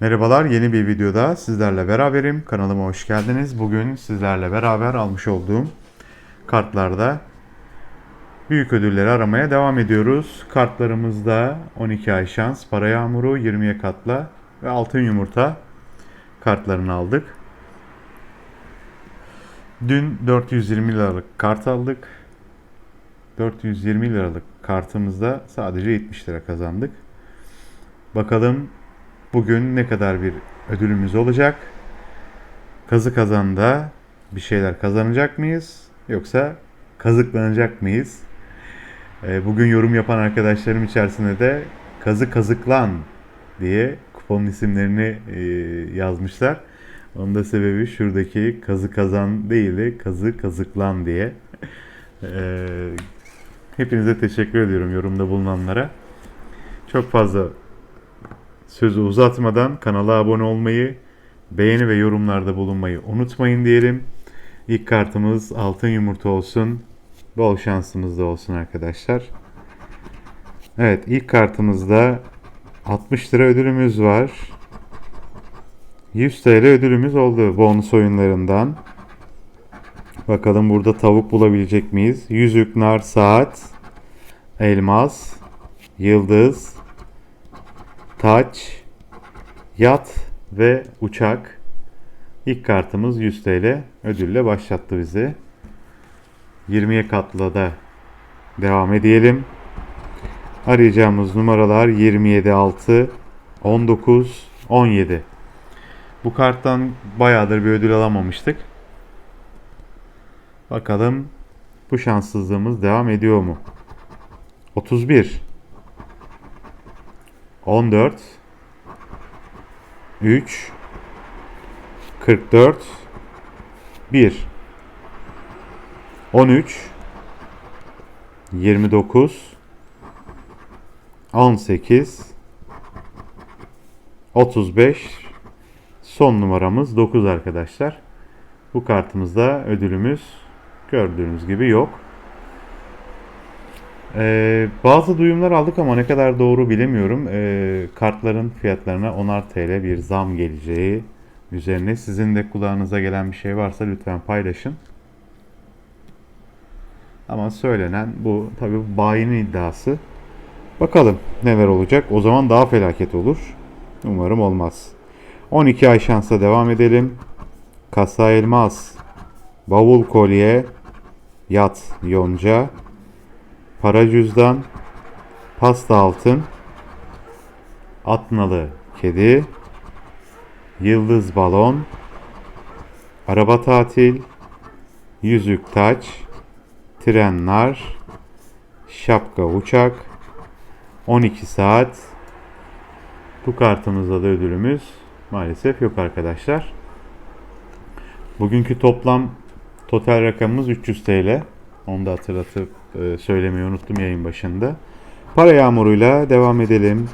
Merhabalar, yeni bir videoda sizlerle beraberim. Kanalıma hoş geldiniz. Bugün sizlerle beraber almış olduğum kartlarda büyük ödülleri aramaya devam ediyoruz. Kartlarımızda 12 ay şans, para yağmuru, 20'ye katla ve altın yumurta kartlarını aldık. Dün 420 liralık kart aldık. 420 liralık kartımızda sadece 70 lira kazandık. Bakalım bugün ne kadar bir ödülümüz olacak? Kazı kazanda bir şeyler kazanacak mıyız? Yoksa kazıklanacak mıyız? Ee, Bugün yorum yapan arkadaşlarım içerisinde de kazı kazıklan diye kuponun isimlerini e, yazmışlar. Onun da sebebi şuradaki kazı kazan değil de kazı kazıklan diye. Ee, Hepinize teşekkür ediyorum yorumda bulunanlara. Çok fazla sözü uzatmadan kanala abone olmayı, beğeni ve yorumlarda bulunmayı unutmayın diyelim. İlk kartımız altın yumurta olsun. Bol şansımız da olsun arkadaşlar. Evet ilk kartımızda 60 lira ödülümüz var. 100 TL ödülümüz oldu bonus oyunlarından. Bakalım burada tavuk bulabilecek miyiz? Yüzük, nar, saat, elmas, yıldız, taç, yat ve uçak. İlk kartımız 100 TL ödülle başlattı bizi. 20'ye katla da devam edelim. Arayacağımız numaralar 27 6 19 17. Bu karttan bayağıdır bir ödül alamamıştık. Bakalım bu şanssızlığımız devam ediyor mu? 31 14 3 44 1 13 29 18 35 son numaramız 9 arkadaşlar. Bu kartımızda ödülümüz gördüğünüz gibi yok. Ee, bazı duyumlar aldık ama ne kadar doğru bilemiyorum. Ee, kartların fiyatlarına 10'ar TL bir zam geleceği üzerine sizin de kulağınıza gelen bir şey varsa lütfen paylaşın. Ama söylenen bu tabi bayinin iddiası. Bakalım neler olacak. O zaman daha felaket olur. Umarım olmaz. 12 ay şansa devam edelim. Kasa elmas, bavul kolye, yat yonca, para cüzdan, pasta altın, atnalı kedi, yıldız balon, araba tatil, yüzük taç, tren nar, şapka uçak, 12 saat. Bu kartımızda da ödülümüz maalesef yok arkadaşlar. Bugünkü toplam total rakamımız 300 TL. Onu da hatırlatıp e, söylemeyi unuttum yayın başında. Para yağmuruyla devam edelim.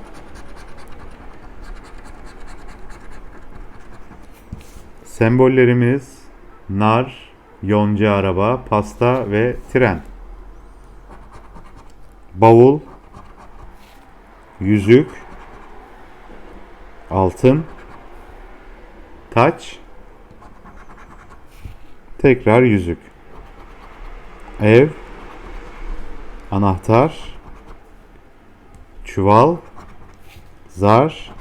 Sembollerimiz nar, yonca araba, pasta ve tren. Bavul, yüzük, altın, taç, tekrar yüzük. Ev, anahtar, çuval, zar,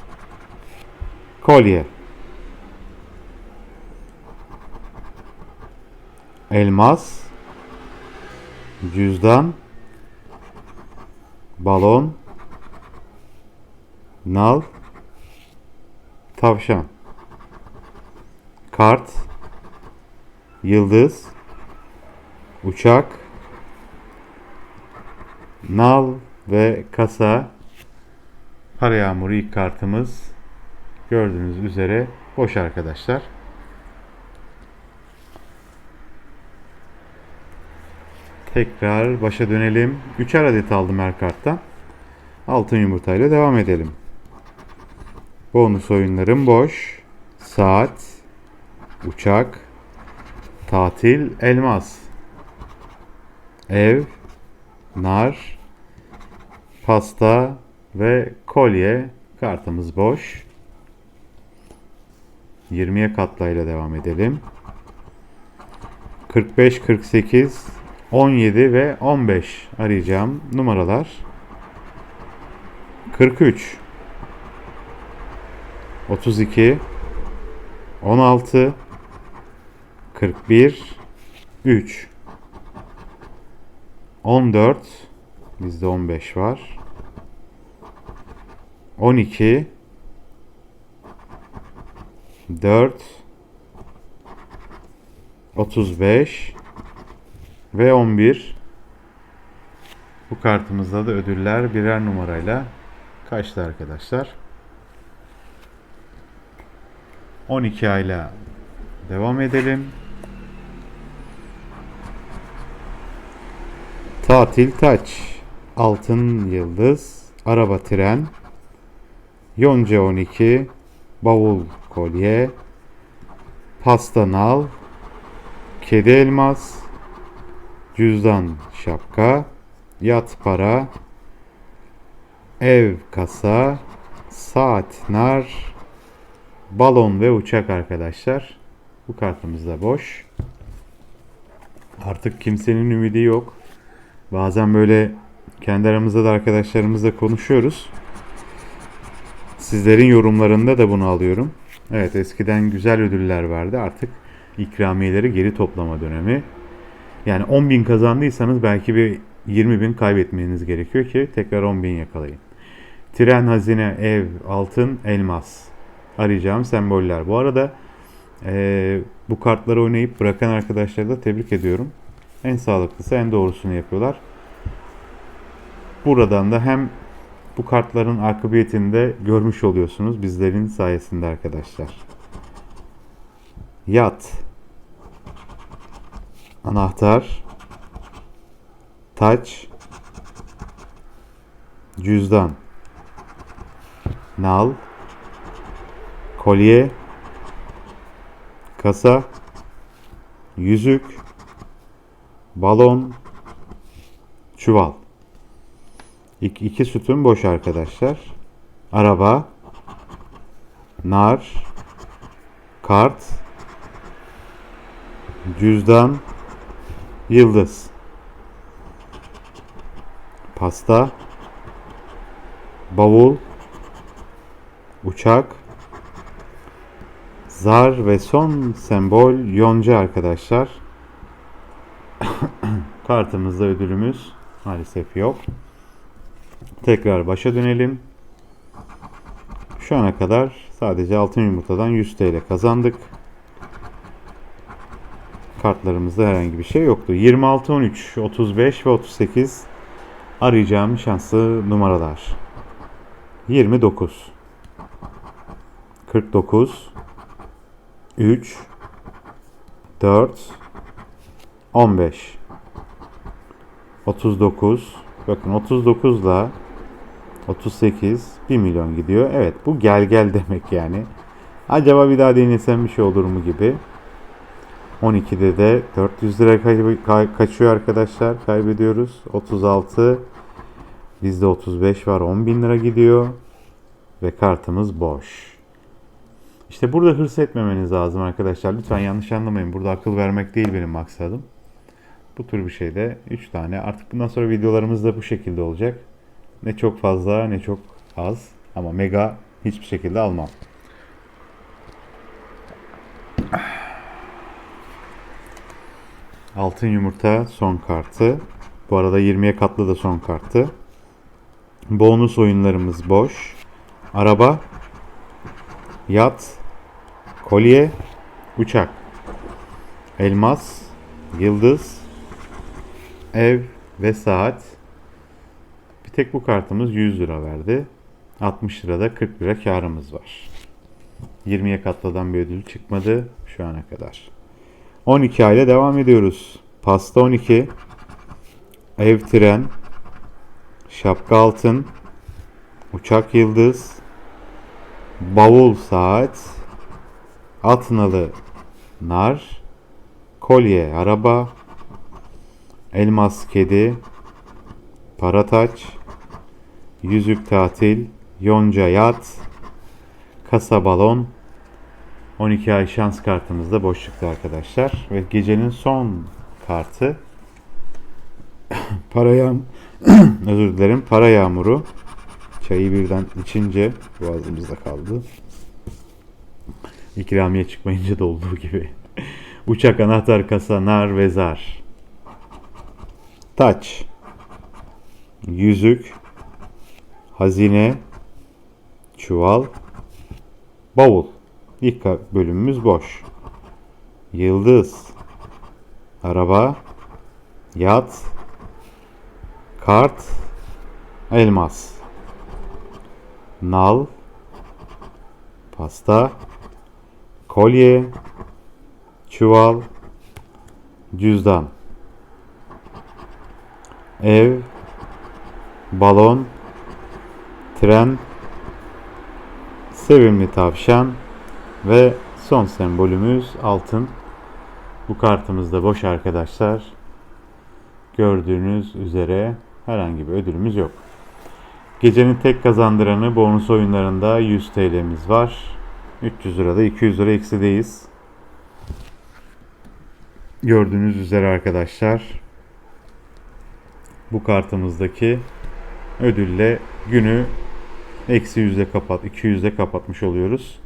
kolye. Elmas, cüzdan, balon, nal, tavşan, kart, yıldız, uçak, nal ve kasa para yağmuru ilk kartımız gördüğünüz üzere boş arkadaşlar. Tekrar başa dönelim. 3'er adet aldım her karttan. Altın yumurtayla devam edelim. Bonus oyunlarım boş. Saat, uçak, tatil, elmas, ev, nar, pasta ve kolye kartımız boş. 20'ye katlayla devam edelim. 45, 48, 17 ve 15 arayacağım numaralar. 43 32 16 41 3 14 bizde 15 var. 12 4 35 ve 11 bu kartımızda da ödüller birer numarayla kaçtı arkadaşlar? 12 ayla devam edelim. Tatil taç, altın yıldız, araba tren, yonca 12, bavul kolye, pasta nal, kedi elmas, cüzdan şapka, yat para, ev kasa, saat nar, balon ve uçak arkadaşlar. Bu kartımız da boş. Artık kimsenin ümidi yok. Bazen böyle kendi aramızda da arkadaşlarımızla konuşuyoruz. Sizlerin yorumlarında da bunu alıyorum. Evet eskiden güzel ödüller vardı. Artık ikramiyeleri geri toplama dönemi. Yani 10 bin kazandıysanız belki bir 20 bin kaybetmeniz gerekiyor ki tekrar 10 bin yakalayın. Tren, hazine, ev, altın, elmas. Arayacağım semboller. Bu arada eee, bu kartları oynayıp bırakan arkadaşları da tebrik ediyorum. En sağlıklısı, en doğrusunu yapıyorlar. Buradan da hem bu kartların akıbiyetini de görmüş oluyorsunuz bizlerin sayesinde arkadaşlar. Yat. Anahtar. Taç. Cüzdan. Nal. Kolye. Kasa. Yüzük. Balon. Çuval. İki, iki sütun boş arkadaşlar. Araba. Nar. Kart. Cüzdan. Yıldız. Pasta. Bavul. Uçak. Zar ve son sembol yonca arkadaşlar. Kartımızda ödülümüz maalesef yok. Tekrar başa dönelim. Şu ana kadar sadece altın yumurtadan 100 TL kazandık. Kartlarımızda herhangi bir şey yoktu. 26, 13, 35 ve 38 arayacağım şanslı numaralar. 29 49 3 4 15 39 bakın 39 ile 38 1 milyon gidiyor. Evet bu gel gel demek yani. Acaba bir daha denesem bir şey olur mu gibi. 12'de de 400 lira kay- kaçıyor arkadaşlar. Kaybediyoruz. 36 bizde 35 var. 10 bin lira gidiyor. Ve kartımız boş. İşte burada hırs etmemeniz lazım arkadaşlar. Lütfen yanlış anlamayın. Burada akıl vermek değil benim maksadım. Bu tür bir şeyde 3 tane. Artık bundan sonra videolarımız da bu şekilde olacak. Ne çok fazla ne çok az. Ama mega hiçbir şekilde almam. Altın yumurta son kartı. Bu arada 20'ye katlı da son kartı. Bonus oyunlarımız boş. Araba, yat, kolye, uçak, elmas, yıldız, ev ve saat. Bir tek bu kartımız 100 lira verdi. 60 lirada 40 lira karımız var. 20'ye katladan bir ödül çıkmadı şu ana kadar. 12 ayla devam ediyoruz. Pasta 12, ev tren, şapka altın, uçak yıldız, bavul saat, at nalı nar, kolye araba, elmas kedi, para taç, yüzük tatil, yonca yat, kasa balon, 12 ay şans kartımız da boş çıktı arkadaşlar. Ve gecenin son kartı para yağ özür dilerim para yağmuru. Çayı birden içince boğazımızda kaldı. İkramiye çıkmayınca da olduğu gibi. Uçak anahtar kasa nar ve zar. Taç. Yüzük. Hazine. Çuval. Bavul. İlk bölümümüz boş. Yıldız. Araba. Yat. Kart. Elmas. Nal. Pasta. Kolye. Çuval. Cüzdan. Ev. Balon. Tren. Sevimli tavşan. Ve son sembolümüz altın. Bu kartımız da boş arkadaşlar. Gördüğünüz üzere herhangi bir ödülümüz yok. Gecenin tek kazandıranı bonus oyunlarında 100 TL'miz var. 300 lirada 200 lira eksideyiz. Gördüğünüz üzere arkadaşlar bu kartımızdaki ödülle günü eksi yüzde kapat, 200'de kapatmış oluyoruz.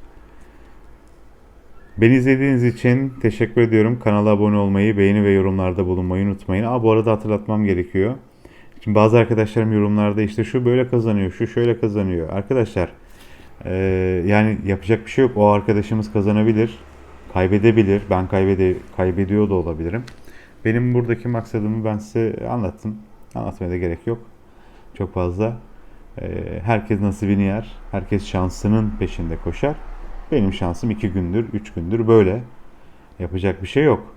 Beni izlediğiniz için teşekkür ediyorum. Kanala abone olmayı, beğeni ve yorumlarda bulunmayı unutmayın. Aa, bu arada hatırlatmam gerekiyor. Şimdi bazı arkadaşlarım yorumlarda işte şu böyle kazanıyor, şu şöyle kazanıyor. Arkadaşlar eee, yani yapacak bir şey yok. O arkadaşımız kazanabilir, kaybedebilir. Ben kaybede kaybediyor da olabilirim. Benim buradaki maksadımı ben size anlattım. Anlatmaya da gerek yok. Çok fazla. Eee, herkes nasibini yer. Herkes şansının peşinde koşar. Benim şansım 2 gündür, 3 gündür böyle. Yapacak bir şey yok.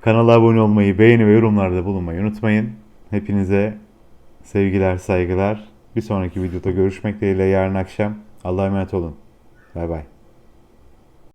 Kanala abone olmayı, beğeni ve yorumlarda bulunmayı unutmayın. Hepinize sevgiler, saygılar. Bir sonraki videoda görüşmek dileğiyle yarın akşam. Allah'a emanet olun. Bay bay.